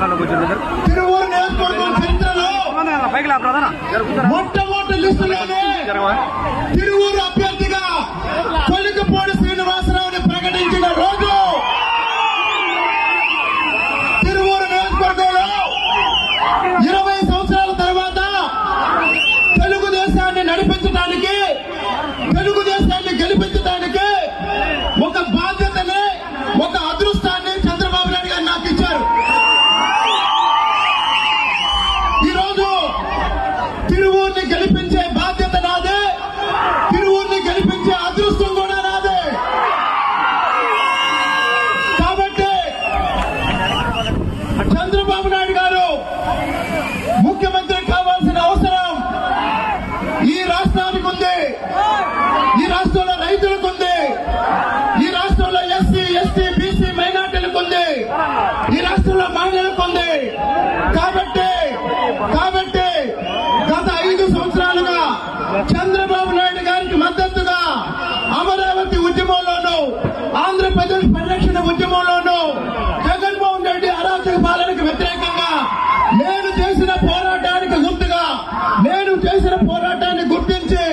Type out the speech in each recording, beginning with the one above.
నియోజకవర్గం చరిత్రలో పైకి మొట్టమొదటి లిస్టులోనే తిరువూరు అభ్యర్థిగా కొలికపూడి శ్రీనివాసరావుని ప్రకటించిన రోజు తిరువూరు నియోజకవర్గంలో ఇరవై సంవత్సరాల తర్వాత తెలుగుదేశాన్ని నడిపించడానికి తెలుగుదేశాన్ని గెలిపించడానికి ఒక బాధ్యతని ఒక అదృష్టాన్ని చంద్రబాబు నాయుడు గారు నాకు ఇచ్చారు ఈరోజు తిరువూరిని గెలిపించే బాధ్యత నాదే తిరువూరిని గెలిపించే అదృష్టం కూడా నాదే కాబట్టి చంద్రబాబు నాయుడు గారు ముఖ్యమంత్రి కావాల్సిన అవసరం ఈ రాష్ట్రానికి ఉంది ఈ రాష్ట్రంలో రైతులకు ఉంది ఈ రాష్ట్రంలో ఎస్సీ ఎస్టీ బీసీ మైనార్టీలకు ఉంది ఈ రాష్ట్రంలో మహిళలకు ఉంది కాబట్టి కాబట్టి గత ఐదు సంవత్సరాలుగా చంద్రబాబు నాయుడు గారికి మద్దతుగా అమరావతి ఉద్యమంలోనూ ఆంధ్రప్రదేశ్ పరిరక్షణ ఉద్యమంలోనూ జగన్మోహన్ రెడ్డి అరాచక పాలనకు వ్యతిరేకంగా నేను చేసిన పోరాటానికి గుర్తుగా నేను చేసిన పోరాటాన్ని గుర్తించి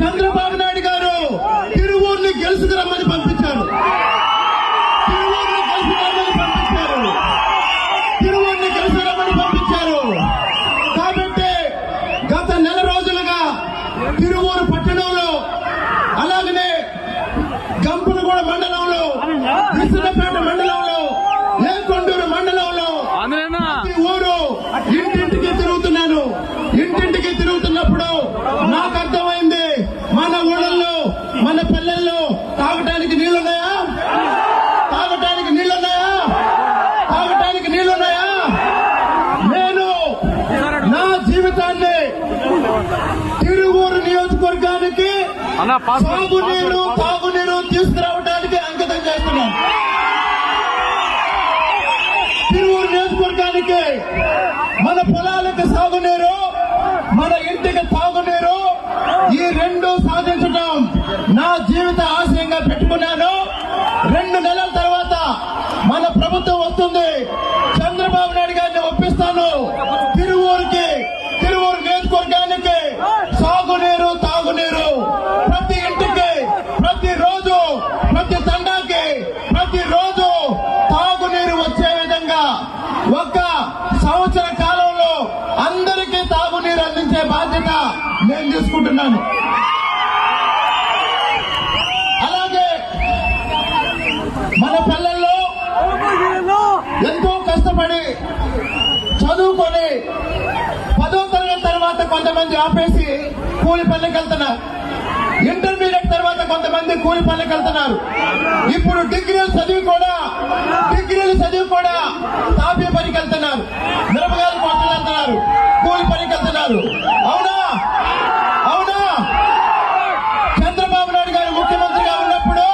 చంద్రబాబు నాయుడు గారు తిరువూరిని గెలుచుకురమ్మని పంపించారు తిరువూరిని గెలుచుకురమ్మని పంపించారు తిరువూరిని గెలుచుకురమ్మని పంపించారు కాబట్టి గత నెల రోజులుగా తిరువూరు పట్టణంలో అలాగనే గంపులగూడ మండలంలో విశ్వపేట మండలంలో లేకొండూరు మండలంలో ఆంధ్రేనా ఈ ఊరు ఇంటింటికి తిరుగుతున్నాను ఇంటింటికి తిరుగుతున్నప్పుడు నాకు అర్థమైంది మన ఊళ్ళల్లో మన పల్లెల్లో తాగటానికి నీళ్ళున్నాయా తాగటానికి నీళ్ళున్నాయా తాగటానికి నీళ్ళున్నాయా నేను నా జీవితాన్ని తిరువూరు నియోజకవర్గానికి సాగునీరు తాగునీరు తీసుకురావడానికి అంకితం చేస్తున్నాను తిరువూరు నియోజకవర్గానికి మన పొలాలకు సాగునీరు మన ఇంటికి తాగునీరు ఈ రెండు సాధించడం నా జీవిత ఆశయంగా పెట్టుకున్నాను రెండు నెలల తర్వాత మన ప్రభుత్వం వస్తుంది. చంద్రబాబు నాయుడు గారిని ఒప్పిస్తాను. తిరువూరుకి తిరువూరు నియోజకవర్గానికి సాగునీరు తాగునీరు ప్రతి ఇంటికి ప్రతి రోజు ప్రతి తండాకి ప్రతి రోజు తాగునీరు వచ్చే విధంగా ఒక సంవత్సర కాలంలో అందరికీ తాగునీరు అందించే బాధ్యత నేను తీసుకుంటున్నాను. చదువుకొని పదో తరగతి తర్వాత కొంతమంది ఆపేసి కూలి పనులకు వెళ్తున్నారు. ఇంటర్మీడియట్ తర్వాత కొంతమంది కూలి పనులకు వెళ్తున్నారు. ఇప్పుడు డిగ్రీలు చదివి కూడా డిగ్రీలు చదివి కూడా తాపీ పనికి వెళ్తున్నారు. మిరపకాయలు పంటలు వెళ్తున్నారు కూలి పనికి వెళ్తున్నారు. అవునా చంద్రబాబు నాయుడు గారు ముఖ్యమంత్రిగా ఉన్నప్పుడు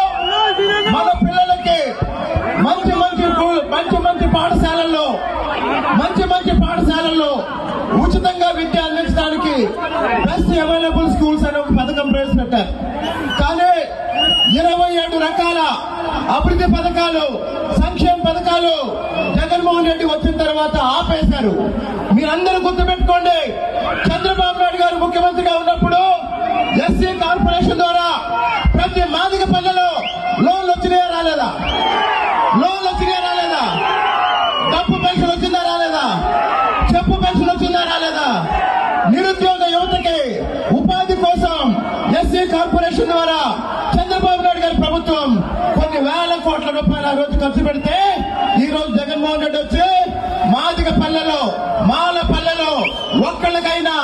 మన పిల్లలకి మంచి మంచి స్కూల్ మంచి మంచి పాఠశాలల్లో మంచి మంచి పాఠశాలల్లో ఉచితంగా విద్య అందించడానికి బెస్ట్ అవైలబుల్ స్కూల్స్ అనే ఒక పథకం ప్రవేశపెట్టారు. కానీ ఇరవై ఏడు రకాల అభివృద్ధి పథకాలు సంక్షేమ పథకాలు జగన్మోహన్ రెడ్డి వచ్చిన తర్వాత ఆపేశారు. మీరందరూ గుర్తుపెట్టుకోండి చంద్రబాబు నాయుడు గారు ముఖ్యమంత్రిగా ఉన్నప్పుడు ఎస్సీ కార్పొరేషన్ ద్వారా ద్వారా చంద్రబాబు నాయుడు గారి ప్రభుత్వం కొన్ని వేల కోట్ల రూపాయలు ఆ రోజు ఖర్చు పెడితే ఈ రోజు జగన్మోహన్ రెడ్డి వచ్చి మాదిగ పల్లెలో మాల పల్లెలో ఒక్కళ్ళకైనా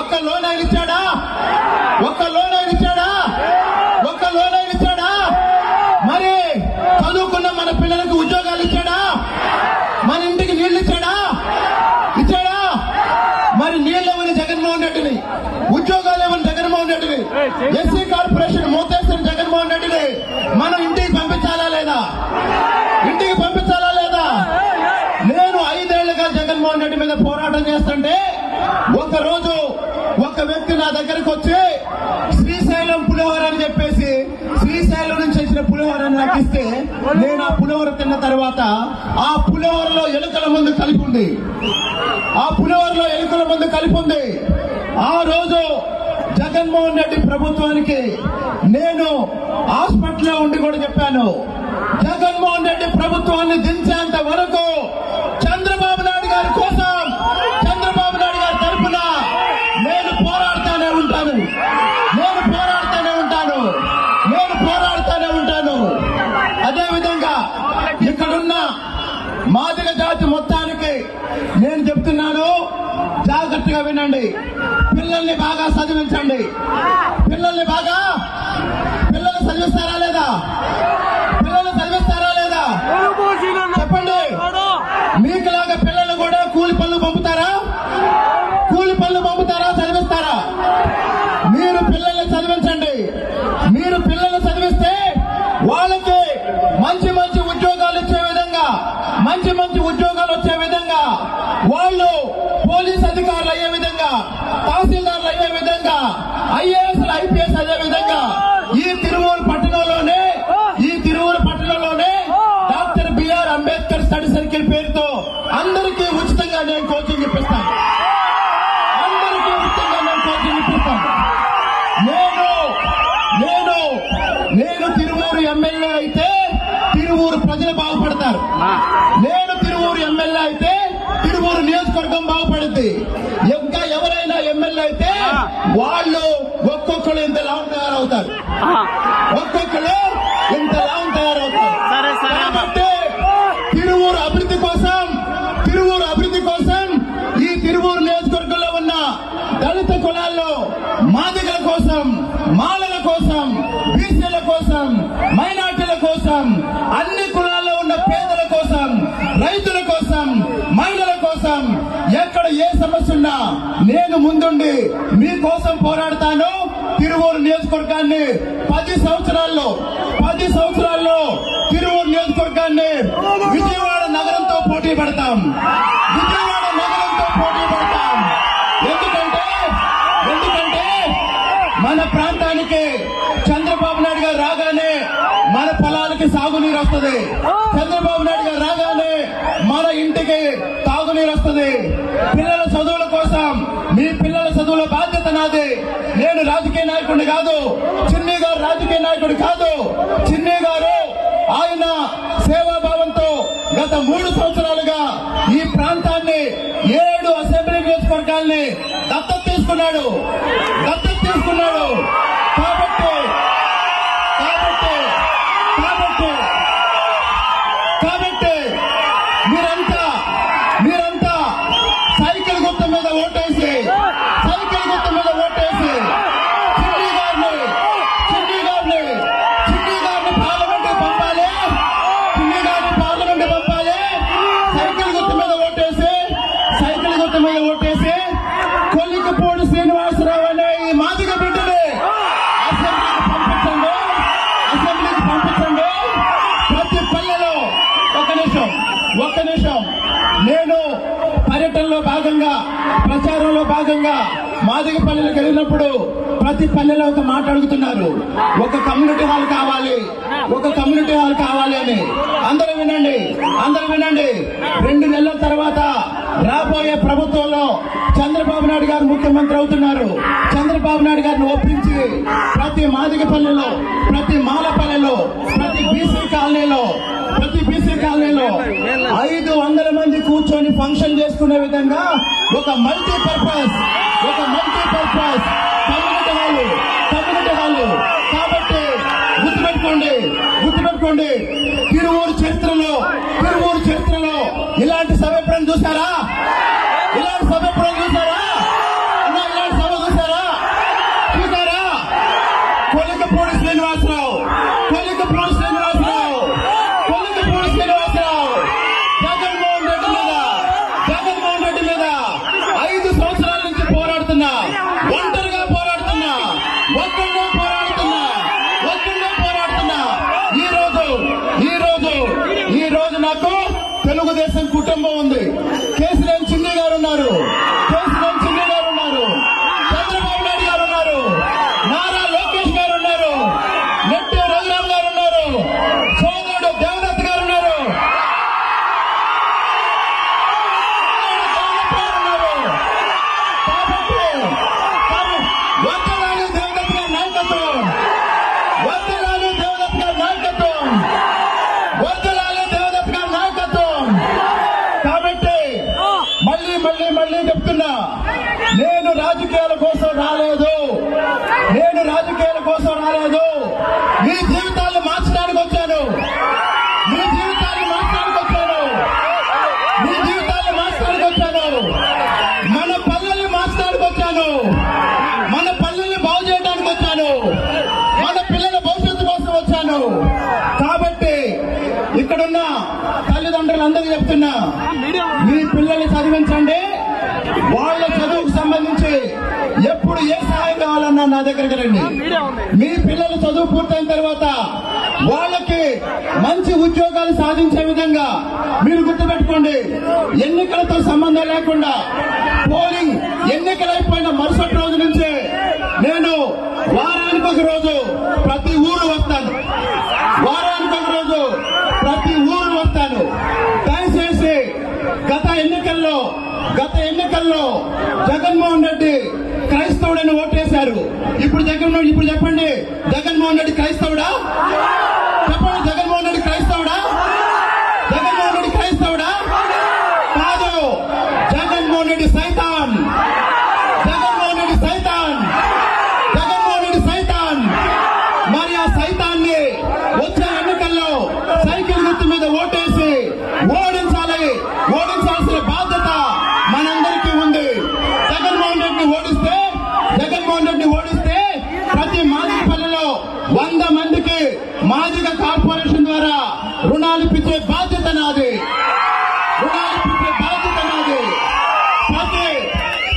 ఒక్క లోన్ ఆయన ఇచ్చాడా? ఒక్క లోన్ ఆయన ఇచ్చాడా ఒక్క లోన్ ఆయన ఇచ్చాడా మరి చదువుకున్న మన పిల్లలకు ఉద్యోగాలు ఇచ్చాడా మన ఇంటికి నీళ్ళు ఇచ్చాడా ఇచ్చాడా మరి నీళ్ళు ఇవ్వని జగన్మోహన్ రెడ్డిని ఉద్యోగాలు ఇవ్వని జగన్మోహన్ రెడ్డిని ఎస్సీ కార్పొరేషన్ మూతేసిన జగన్మోహన్ రెడ్డిని మనం ఇంటికి పంపించాలా లేదా ఇంటికి పంపించాలా లేదా నేను ఐదేళ్ళుగా జగన్మోహన్ రెడ్డి మీద పోరాటం చేస్తుంటే ఒక రోజు ఒక వ్యక్తి నా దగ్గరకు వచ్చి ఎక్కిస్తే నేను ఆ పులిహోర తిన్న తర్వాత ఆ పులిహోరలో ఎలుకల మందు కలిపి ఉంది ఆ పులిహోరలో ఎలుకల మందు కలిపి ఉంది ఆ రోజు జగన్మోహన్ రెడ్డి ప్రభుత్వానికి నేను హాస్పిటల్లో ఉండి కూడా చెప్పాను. జగన్మోహన్ రెడ్డి ప్రభుత్వాన్ని దించా వరకు చంద్రబాబు నాయుడు గారి కోసం చంద్రబాబు నాయుడు గారి తరఫున నేను పోరాడుతూనే ఉంటాను నేను పోరాడుతూనే ఉంటాను నేను పోరాడుతూనే ఉంటాను అదే విధంగా ఇక్కడున్న మాదిగ జాతి మొత్తానికి నేను చెప్తున్నాను జాగ్రత్తగా వినండి పిల్లల్ని బాగా చదివించండి పిల్లల్ని బాగా? పిల్లలు చదివిస్తారా లేదా? పిల్లలు చదివిస్తారా లేదా? చెప్పండి. మీకులాగా పిల్లలు కూడా కూలి పనులు పంపుతారా? కూలి పనులు పంపుతారా? చదివిస్తారా? మీరు పిల్లల్ని చదివించండి. మీరు పిల్లలు చదివిస్తే వాళ్ళకి మంచి మంచి ఉద్యోగాలు ఇచ్చే విధంగా మంచి మంచి ఉద్యోగాలు వచ్చే విధంగా వాళ్ళు ఒక్కొక్కరు ఇంత లాభం తయారవుతారు. ఒక్కొక్కరు ఇంత లాభం తయారవుతారు. సరే, సరే. కాబట్టి తిరువూరు అభివృద్ధి కోసం తిరువూరు అభివృద్ధి కోసం ఈ తిరువూరు నియోజకవర్గంలో ఉన్న దళిత కులాల్లో మాదిగల కోసం మాలల కోసం బీసీల కోసం మైనార్టీల కోసం అన్ని కులాల్లో ఉన్న పేదల కోసం రైతుల కోసం మహిళల కోసం ఎక్కడ ఏ సమస్య ఉన్నా నేను ముందుండి మీకోసం పోరాడతాను. తిరువూరు నియోజకవర్గాన్ని పది సంవత్సరాల్లో పది సంవత్సరాల్లో తిరువూరు నియోజకవర్గాన్ని విజయవాడ నగరంతో పోటీ పెడతాం. విజయవాడ నగరంతో పోటీ పెడతాం. ఎందుకంటే ఎందుకంటే మన ప్రాంతానికి చంద్రబాబు నాయుడు గారు రాగానే మన పొలాలకి సాగునీరు వస్తుంది. చంద్రబాబు నాయుడు గారు రాగానే మన ఇంటికి తాగునీరు వస్తుంది పిల్లల చదువుల కోసం మీ పిల్లల చదువుల బాధ్యత నాది నేను రాజకీయ నాయకుడిని కాదు చిన్ని గారు రాజకీయ నాయకుడు కాదు. చిన్ని గారు ఆయన సేవాభావంతో గత మూడు సంవత్సరాలుగా ఈ ప్రాంతాన్ని ఏడు అసెంబ్లీ నియోజకవర్గాల్ని దత్తత తీసుకున్నాడు. దత్తత తీసుకున్నాడు. నేను పర్యటనలో భాగంగా ప్రచారంలో భాగంగా మాదిగ పల్లెలకు వెళ్ళినప్పుడు ప్రతి పల్లెలో ఒక మాట అడుగుతున్నారు. ఒక కమ్యూనిటీ హాల్ కావాలి. ఒక కమ్యూనిటీ హాల్ కావాలి అని. అందరూ వినండి. అందరూ వినండి. రెండు నెలల తర్వాత రాబోయే ప్రభుత్వంలో చంద్రబాబు నాయుడు గారు ముఖ్యమంత్రి అవుతున్నారు. చంద్రబాబు నాయుడు గారిని ఒప్పించి ప్రతి మాదిగ పల్లెలో ప్రతి మాల పల్లెలో ప్రతి బీసీ కాలనీలో ప్రతి కాలనీలో ఐదు వందల మంది కూర్చొని ఫంక్షన్ చేసుకునే విధంగా ఒక మల్టీ పర్పస్ ఒక multi purpose community hall community hall కాబట్టి గుర్తుపెట్టుకోండి గుర్తుపెట్టుకోండి. తిరువూరు చరిత్రలో తిరువూరు చరిత్రలో ఇలాంటి సభ ఎప్పుడైనా చూసారా Welcome పిల్లలకు చెప్తున్నా మీ పిల్లల్ని చదివించండి. వాళ్ళ చదువుకు సంబంధించి ఎప్పుడు ఏ సహాయం కావాలన్నా నా దగ్గరికి రండి. మీ పిల్లలు చదువు పూర్తయిన తర్వాత వాళ్ళకి మంచి ఉద్యోగాలు సాధించే విధంగా మీరు గుర్తుపెట్టుకోండి. ఎన్నికలతో సంబంధం లేకుండా పోలింగ్ ఎన్నికలైపోయిన మరుసటి రోజు నుంచే నేను వారానికి ఒక రోజు ప్రతి ఊరు వస్తాను. వారానికి ఒక రోజు ప్రతి ఊరు వస్తాను దయచేసి గత ఎన్నికల్లో గత ఎన్నికల్లో జగన్మోహన్ రెడ్డి క్రైస్తవుడని ఓటేశారు ఇప్పుడు జగన్మోహన్ ఇప్పుడు చెప్పండి. జగన్మోహన్ రెడ్డి క్రైస్తవుడా చెప్పండి జగన్మోహన్ రెడ్డి క్రైస్తవుడా జగన్మోహన్ రెడ్డి క్రైస్తవుడా కాదు జగన్మోహన్ రెడ్డి సైతాన్ జగన్మోహన్ రెడ్డి సైతాన్ జగన్మోహన్ రెడ్డి సైతాన్ మరి ఆ సైతాన్ని వచ్చే ఎన్నికల్లో సైకిల్ గుర్తు మీద ఓటేసి ఓడించాలి ఓడించాల్సిన బాధ్యత మనందరికీ ఉంది జగన్మోహన్ రెడ్డిని ఓడిస్తే జగన్మోహన్ రెడ్డిని ఓడిస్తే ప్రతి మాదిగ పల్లెలో వంద మందికి మాదిగ కార్పొరేషన్ ద్వారా రుణాలు ఇప్పించే బాధ్యత నాది. రుణాలు ఇప్పించే బాధ్యత నాది. ప్రతి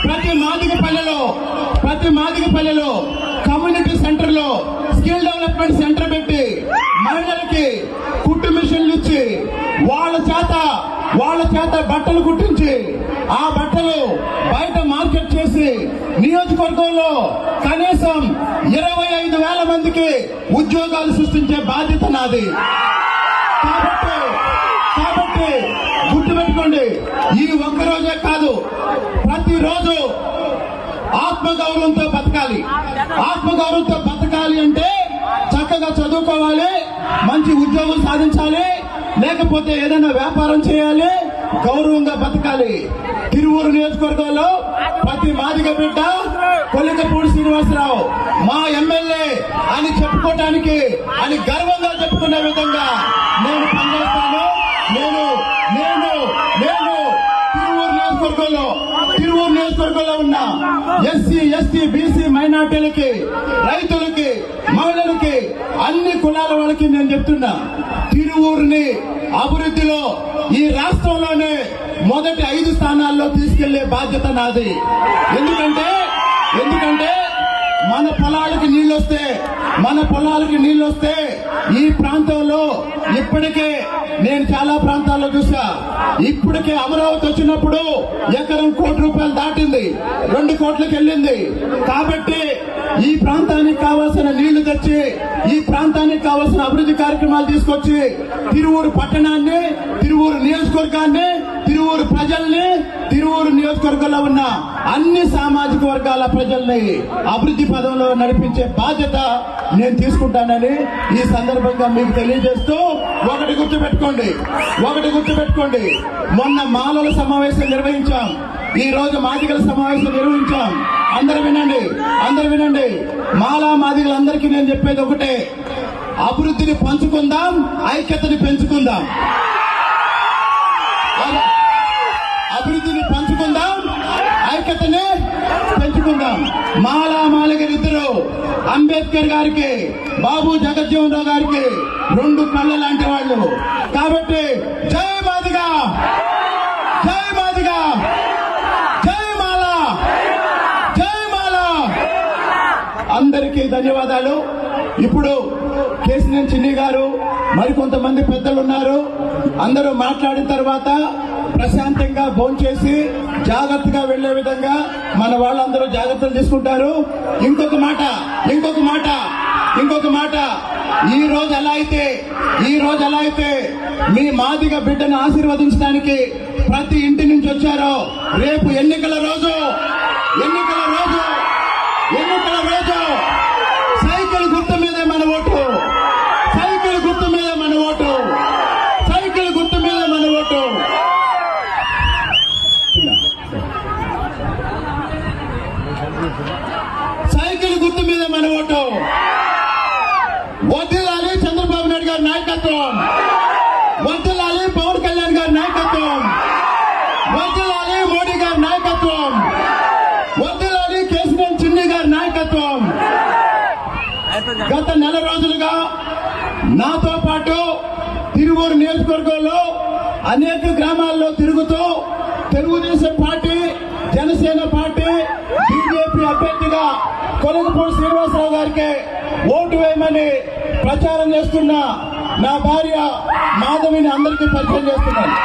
ప్రతి మాదిక పల్లెలో ప్రతి మాదిక పల్లెలో కమ్యూనిటీ సెంటర్లో స్కిల్ డెవలప్మెంట్ సెంటర్ పెట్టి మహిళలకి కుట్టు మిషన్లు ఇచ్చి వాళ్ళ చేత వాళ్ళ చేత బట్టలు కుట్టించి ఆ బట్టలు బయట మార్కెట్ చేసి నియోజకవర్గంలో కనీసం ఇరవై ఐదు వేల మందికి ఉద్యోగాలు సృష్టించే బాధ్యత నాది. కాబట్టి గుర్తుపెట్టుకోండి ఈ ఒక్క రోజే కాదు ప్రతిరోజు ఆత్మగౌరవంతో బతకాలి. ఆత్మగౌరవంతో బతకాలి అంటే చక్కగా చదువుకోవాలి మంచి ఉద్యోగం సాధించాలి లేకపోతే ఏదైనా వ్యాపారం చేయాలి గౌరవంగా బతకాలి. తిరువూరు నియోజకవర్గంలో ప్రతి మాదిగ బిడ్డ కొల్లికపూడి శ్రీనివాసరావు మా ఎమ్మెల్యే అని చెప్పుకోవటానికి అని గర్వంగా చెప్పుకునే విధంగా నేను నేను తిరువూరు నియోజకవర్గంలో తిరువూరు నియోజకవర్గంలో ఉన్న ఎస్సీ ఎస్టీ బీసీ మైనార్టీలకి రైతులకి మహిళలకి అన్ని కులాల వాళ్ళకి నేను చెప్తున్నా తిరువూరుని అభివృద్ధిలో ఈ రాష్ట్రంలోనే మొదటి ఐదు స్థానాల్లో తీసుకెళ్ళే బాధ్యత నాది. ఎందుకంటే ఎందుకంటే మన పొలాలకి నీళ్ళు వస్తే మన పొలాలకి నీళ్ళు వస్తే ఈ ప్రాంతం ఇప్పటికే నేను చాలా ప్రాంతాల్లో చూసా. ఇప్పటికే అమరావతి వచ్చినప్పుడు ఎకరం కోటి రూపాయలు దాటింది. రెండు కోట్లకు వెళ్ళింది. కాబట్టి ఈ ప్రాంతానికి కావాల్సిన నీళ్ళు తెచ్చి ఈ ప్రాంతానికి కావాల్సిన అభివృద్ధి కార్యక్రమాలు తీసుకొచ్చి తిరువూరు పట్టణాన్ని తిరువూరు నియోజకవర్గాన్ని తిరువూరు ప్రజల్ని తిరువూరు నియోజకవర్గంలో ఉన్న అన్ని సామాజిక వర్గాల ప్రజల్ని అభివృద్ధి పదంలో నడిపించే బాధ్యత నేను తీసుకుంటానని ఈ సందర్భంగా మీకు తెలియజేస్తూ ఒకటి గుర్తుపెట్టుకోండి ఒకటి గుర్తుపెట్టుకోండి. మొన్న మాలల సమావేశం నిర్వహించాం. ఈ రోజు మాదిగల సమావేశం నిర్వహించాం. అందరు వినండి అందరు వినండి. మాలా మాదిగలందరికీ నేను చెప్పేది ఒకటే అభివృద్ధిని పంచుకుందాం ఐక్యతని పెంచుకుందాం అలా- అభివృద్ధిని పెంచుకుందాం. ఐక్యతనే పెంచుకుందాం. మాలా మాలగిరిద్దరు అంబేద్కర్ గారికి బాబు జగజ్జీవన్ రావు గారికి రెండు కళ్ళ లాంటి వాళ్ళు. కాబట్టి జై మాదిగా జై మాదిగా జై మాలా జై మాలా. అందరికీ ధన్యవాదాలు. ఇప్పుడు కేసినేని చిన్ని గారు మరికొంతమంది పెద్దలు ఉన్నారు. అందరూ మాట్లాడిన తర్వాత ప్రశాంతంగా భోంచేసి జాగ్రత్తగా వెళ్ళే విధంగా మన వాళ్ళందరూ జాగ్రత్తలు తీసుకుంటారు. ఇంకొక మాట ఇంకొక మాట ఇంకొక మాట. ఈ రోజు ఎలా అయితే ఈ రోజు ఎలా అయితే మీ మాదిగ బిడ్డను ఆశీర్వదించడానికి ప్రతి ఇంటి నుంచి వచ్చారో రేపు ఎన్నికల రోజు ఎన్నికల రోజు ఎన్నికల రోజు సైకిల్ గుర్తు మీదే మన ఓటు సైకిల్ గుర్తు మీద మన ఓటు సైకిల్ గుర్తు మీద మన ఓటు సైకిల్ గుర్తు మీద మన ఓటు వదిలి నాయకత్వం వర్తిల్లాలి పవన్ కళ్యాణ్ గారి నాయకత్వం వర్తిల్లాలి మోడీ గారి నాయకత్వం వర్తిల్లాలి కేసీఆర్ చిన్ని గారి నాయకత్వం గత నెల రోజులుగా నాతో పాటు తిరువూరు నియోజకవర్గంలో అనేక గ్రామాల్లో తిరుగుతూ Telugu Desam party Janasena party BJP అభ్యర్థిగా కొలగపూడి శ్రీనివాసరావు గారికి ఓటు వేయమని ప్రచారం చేస్తున్న నా భార్య మాధవిని అందరికీ పరిచయం చేస్తున్నాను.